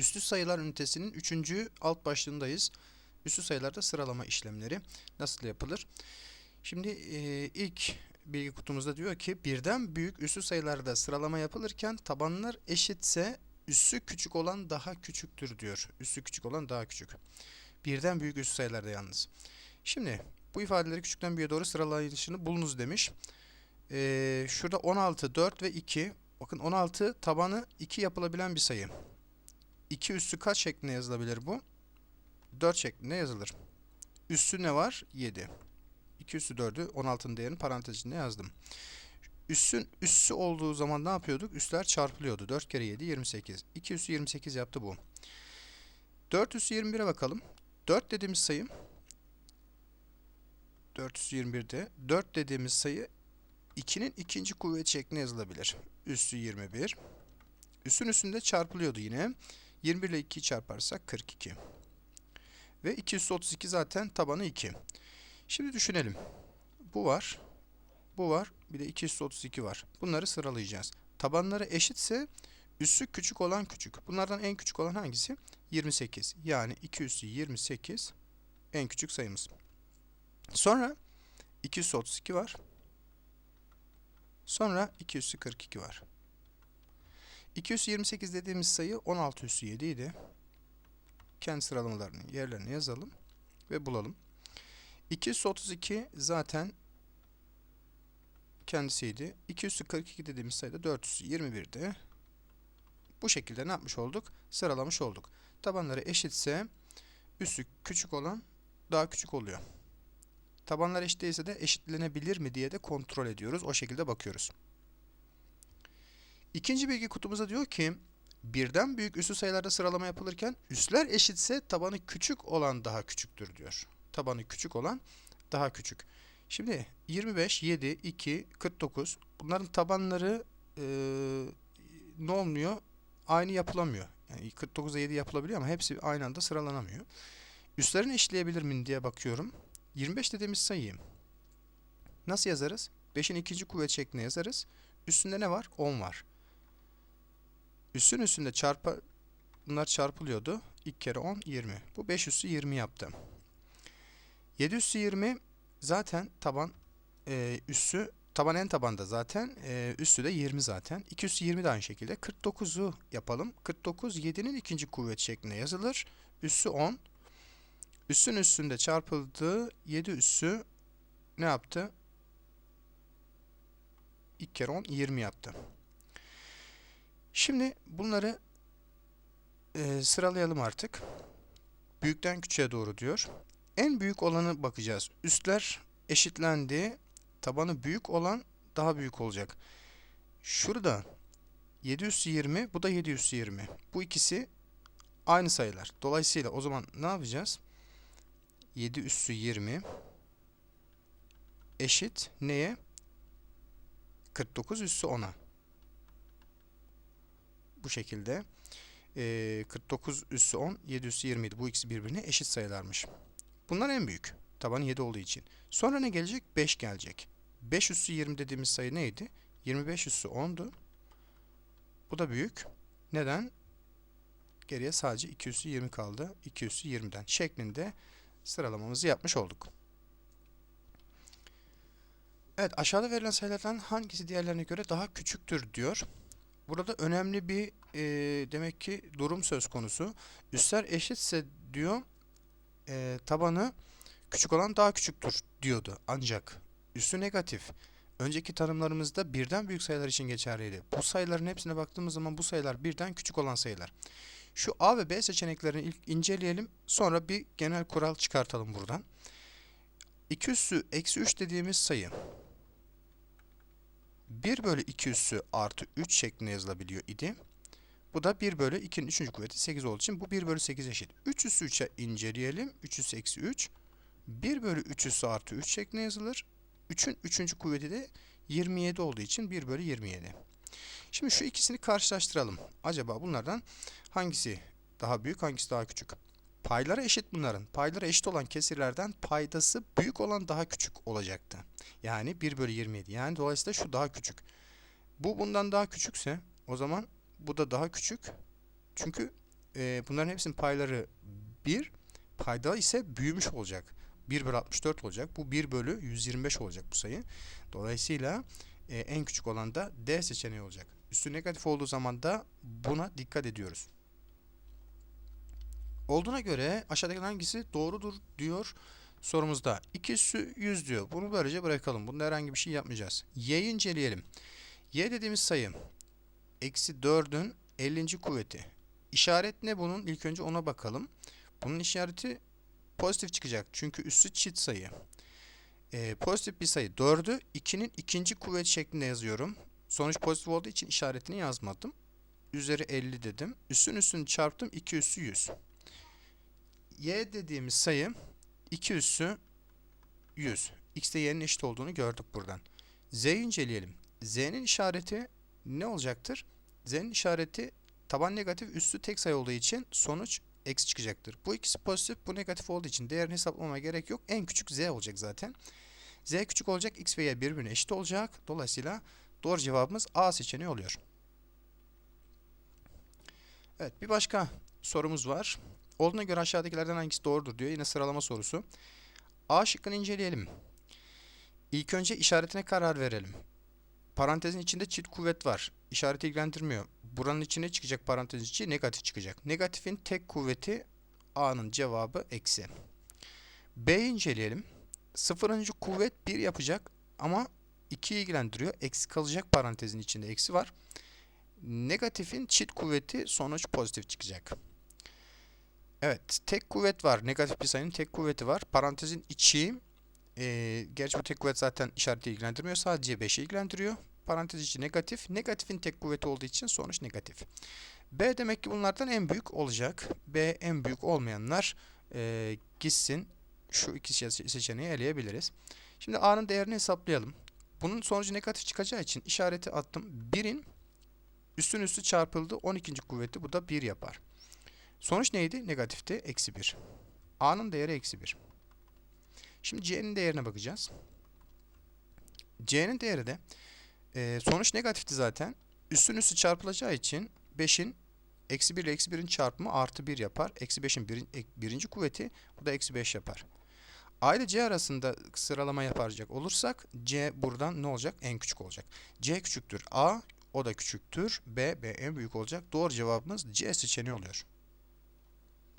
Üslü sayılar ünitesinin 3. alt başlığındayız. Üslü sayılarda sıralama işlemleri nasıl yapılır? Şimdi e, ilk bilgi kutumuzda diyor ki birden büyük üslü sayılarda sıralama yapılırken tabanlar eşitse üssü küçük olan daha küçüktür diyor. Üssü küçük olan daha küçük. Birden büyük üslü sayılarda yalnız. Şimdi bu ifadeleri küçükten büyüğe doğru sıralayışını bulunuz demiş. Ee, şurada 16, 4 ve 2. Bakın 16 tabanı 2 yapılabilen bir sayı. 2 üssü kaç şeklinde yazılabilir bu? 4 şeklinde yazılır. Üssü ne var? 7. 2 üssü 4'ü 16'nın değerini parantez içinde yazdım. Üssün üssü olduğu zaman ne yapıyorduk? Üsler çarpılıyordu. 4 kere 7 28. 2 üssü 28 yaptı bu. 4 üssü 21'e bakalım. 4 dediğimiz sayı 421'de 4 dediğimiz sayı 2'nin ikinci kuvvet şeklinde yazılabilir. Üssü 21. Üssün üstünde çarpılıyordu yine. 21 ile 2'yi çarparsak 42. Ve 2 üssü 32 zaten tabanı 2. Şimdi düşünelim. Bu var. Bu var. Bir de 2 üssü 32 var. Bunları sıralayacağız. Tabanları eşitse üssü küçük olan küçük. Bunlardan en küçük olan hangisi? 28. Yani 2 üssü 28 en küçük sayımız. Sonra 2 üssü 32 var. Sonra 2 üssü 42 var. 2 üssü 28 dediğimiz sayı 16 üssü 7 idi. Kendi sıralamalarının yerlerine yazalım ve bulalım. 2 üssü 32 zaten kendisiydi. 2 üssü 42 dediğimiz sayıda 4 üssü 21'di. Bu şekilde ne yapmış olduk? Sıralamış olduk. Tabanları eşitse üssü küçük olan daha küçük oluyor. Tabanlar eşit değilse de eşitlenebilir mi diye de kontrol ediyoruz. O şekilde bakıyoruz. İkinci bilgi kutumuzda diyor ki birden büyük üslü sayılarda sıralama yapılırken üsler eşitse tabanı küçük olan daha küçüktür diyor. Tabanı küçük olan daha küçük. Şimdi 25, 7, 2, 49 bunların tabanları e, ne olmuyor? Aynı yapılamıyor. Yani 49'a 7 yapılabiliyor ama hepsi aynı anda sıralanamıyor. Üslerini eşitleyebilir miyim diye bakıyorum. 25 dediğimiz sayıyı nasıl yazarız? 5'in ikinci kuvvet şeklinde yazarız. Üstünde ne var? 10 var. Üssün üstünde çarpa bunlar çarpılıyordu. 2 kere 10 20. Bu 5 üssü 20 yaptı. 7 üssü 20 zaten taban e, üssü taban en tabanda zaten e, üssü de 20 zaten. 2 üssü 20 de aynı şekilde. 49'u yapalım. 49 7'nin ikinci kuvvet şeklinde yazılır. Üssü 10. Üssün üstünde çarpıldığı 7 üssü ne yaptı? 2 kere 10 20 yaptı. Şimdi bunları e, sıralayalım artık. Büyükten küçüğe doğru diyor. En büyük olanı bakacağız. Üstler eşitlendi. Tabanı büyük olan daha büyük olacak. Şurada 7 üssü 20, bu da 7 üssü 20. Bu ikisi aynı sayılar. Dolayısıyla o zaman ne yapacağız? 7 üssü 20 eşit neye? 49 üssü 10'a. Bu şekilde. Ee, 49 üssü 10, 7 üssü 20 idi. Bu ikisi birbirine eşit sayılarmış. Bunlar en büyük. Tabanı 7 olduğu için. Sonra ne gelecek? 5 gelecek. 5 üssü 20 dediğimiz sayı neydi? 25 üssü 10'du. Bu da büyük. Neden? Geriye sadece 2 üssü 20 kaldı. 2 üssü 20'den şeklinde sıralamamızı yapmış olduk. Evet aşağıda verilen sayılardan hangisi diğerlerine göre daha küçüktür diyor. Burada önemli bir e, demek ki durum söz konusu. Üstler eşitse diyor e, tabanı küçük olan daha küçüktür diyordu. Ancak üssü negatif. Önceki tanımlarımızda birden büyük sayılar için geçerliydi. Bu sayıların hepsine baktığımız zaman bu sayılar birden küçük olan sayılar. Şu A ve B seçeneklerini ilk inceleyelim. Sonra bir genel kural çıkartalım buradan. 2 üssü eksi 3 dediğimiz sayı 1 bölü 2 üssü artı 3 şeklinde yazılabiliyor idi. Bu da 1 bölü 2'nin 3. kuvveti 8 olduğu için bu 1 bölü 8 eşit. 3 üssü 3'e inceleyelim. 3 üssü eksi 3. 1 bölü 3 üssü artı 3 şeklinde yazılır. 3'ün 3. kuvveti de 27 olduğu için 1 bölü 27. Şimdi şu ikisini karşılaştıralım. Acaba bunlardan hangisi daha büyük, hangisi daha küçük? Payları eşit bunların. Payları eşit olan kesirlerden paydası büyük olan daha küçük olacaktı. Yani 1 bölü 27. Yani dolayısıyla şu daha küçük. Bu bundan daha küçükse o zaman bu da daha küçük. Çünkü e, bunların hepsinin payları 1. Payda ise büyümüş olacak. 1 bölü 64 olacak. Bu 1 bölü 125 olacak bu sayı. Dolayısıyla e, en küçük olan da D seçeneği olacak. Üstü negatif olduğu zaman da buna dikkat ediyoruz. Olduğuna göre aşağıdaki hangisi doğrudur diyor sorumuzda. 2 üssü 100 diyor. Bunu böylece bırakalım. Bunda herhangi bir şey yapmayacağız. Y'yi inceleyelim. Y dediğimiz sayı eksi 4'ün 50. kuvveti. İşaret ne bunun? İlk önce ona bakalım. Bunun işareti pozitif çıkacak. Çünkü üssü çift sayı. Ee, pozitif bir sayı 4'ü 2'nin ikinci kuvvet şeklinde yazıyorum. Sonuç pozitif olduğu için işaretini yazmadım. Üzeri 50 dedim. Üssün üssünü çarptım. 2 üssü 100. Y dediğimiz sayı 2 üssü 100. X de y'nin eşit olduğunu gördük buradan. Z'yi inceleyelim. Z'nin işareti ne olacaktır? Z'nin işareti taban negatif üssü tek sayı olduğu için sonuç eksi çıkacaktır. Bu ikisi pozitif, bu negatif olduğu için değerini hesaplamama gerek yok. En küçük z olacak zaten. z küçük olacak, x ve y birbirine eşit olacak. Dolayısıyla doğru cevabımız A seçeneği oluyor. Evet, bir başka sorumuz var. Olduğuna göre aşağıdakilerden hangisi doğrudur diyor. Yine sıralama sorusu. A şıkkını inceleyelim. İlk önce işaretine karar verelim. Parantezin içinde çift kuvvet var. İşareti ilgilendirmiyor. Buranın içine çıkacak parantezin içi negatif çıkacak. Negatifin tek kuvveti A'nın cevabı eksi. B'yi inceleyelim. Sıfırıncı kuvvet 1 yapacak ama 2 ilgilendiriyor. Eksi kalacak parantezin içinde eksi var. Negatifin çift kuvveti sonuç pozitif çıkacak. Evet, tek kuvvet var. Negatif bir sayının tek kuvveti var. Parantezin içi, e, gerçi bu tek kuvvet zaten işareti ilgilendirmiyor. Sadece 5'i ilgilendiriyor. Parantez içi negatif. Negatifin tek kuvveti olduğu için sonuç negatif. B demek ki bunlardan en büyük olacak. B en büyük olmayanlar e, gitsin. Şu iki seçeneği eleyebiliriz. Şimdi A'nın değerini hesaplayalım. Bunun sonucu negatif çıkacağı için işareti attım. 1'in üstün üstü çarpıldı. 12. kuvveti bu da 1 yapar. Sonuç neydi? Negatifti. Eksi 1. A'nın değeri eksi 1. Şimdi C'nin değerine bakacağız. C'nin değeri de e, sonuç negatifti zaten. Üstün üstü çarpılacağı için 5'in eksi 1 ile eksi 1'in çarpımı artı 1 yapar. Eksi 5'in bir, birinci kuvveti bu da eksi 5 yapar. A ile C arasında sıralama yapacak olursak C buradan ne olacak? En küçük olacak. C küçüktür A, o da küçüktür. B, B en büyük olacak. Doğru cevabımız C seçeneği oluyor.